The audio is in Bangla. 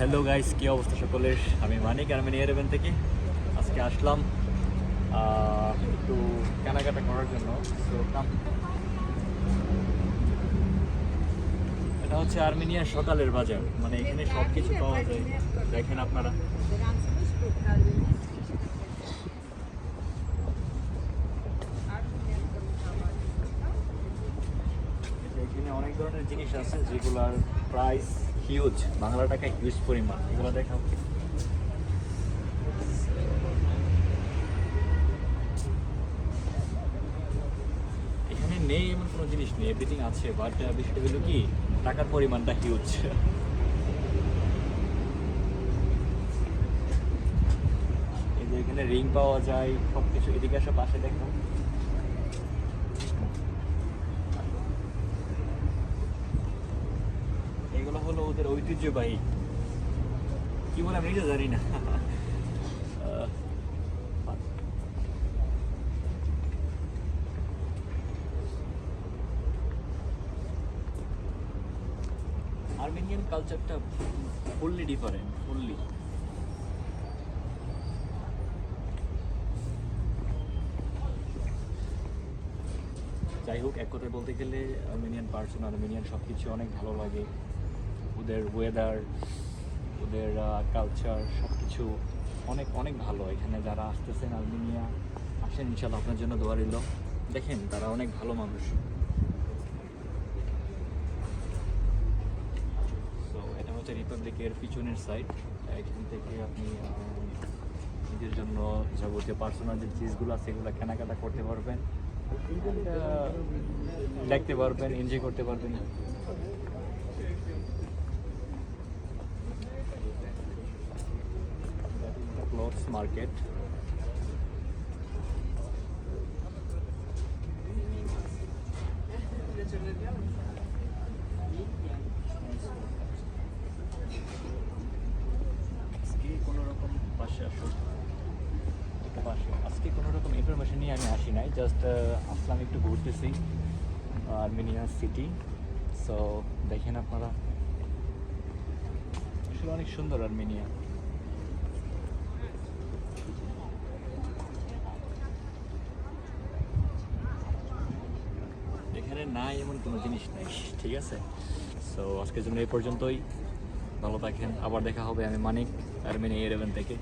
হ্যালো গাইস, কি অবস্থা সকলের? আমি মানিক আর্মেনি এয়ারবেন থেকে আজকে আসলাম একটু কেনাকাটা করার জন্য। এটা হচ্ছে আর্মেনিয়ার সকালের বাজার মানে এখানে সব কিছু পাওয়া যায়। দেখেন আপনারা। এখানে অনেক ধরনের জিনিস আছে, যেগুলোর প্রাইস হিউজ বাংলা টাকায় হিউজ পরিমাণ। এগুলো দেখাও। এখানে নেই এমন কোনো জিনিস নেই এভরিথিং আছে বাট বিষয়টা হলো কি, টাকার পরিমাণটা হিউজ এখানে রিং পাওয়া যায় সব কিছু এদিকে আসা, পাশে দেখো। ওদের ঐতিহ্যবাহী। কি বলে আমি নিজে জানি না। আর্মেনিয়ান কালচারটা ফুললি ডিফারেন্ট ফুললি যাই হোক, এক কথায় বলতে গেলে আর্মেনিয়ান পার্সন আর্মেনিয়ান সব কিছু অনেক ভালো লাগে। ওদের ওয়েদার ওদের কালচার সব কিছু অনেক অনেক ভালো। এখানে যারা আসতেছেন আর্মেনিয়া, আসেন ইনশাল্লাহ আপনার জন্য দোয়া রইল। দেখেন, তারা অনেক ভালো মানুষ। এটা হচ্ছে রিপাবলিকের পিছনের সাইড এখান থেকে আপনি নিজের জন্য যাবতীয় পার্সোনাল যে চিজগুলো আছে, এগুলো কেনাকাটা করতে পারবেন। দেখতে পারবেন এনজয় করতে পারবেন। মার্কেট আজকে কোনো রকম ইনফরমেশন নিয়ে আমি আসি নাই জাস্ট আসলাম একটু ঘুরতেছি আর্মেনিয়া সিটি। সো দেখেন আপনারা। আসলে অনেক সুন্দর আর্মেনিয়া। এখানে নাই এমন কোনো জিনিস নেই। ঠিক আছে? সো আজকের জন্য এই পর্যন্তই। ভালো থাকেন। আবার দেখা হবে আমি মানিক আর মিনি ইলেভেন থেকে।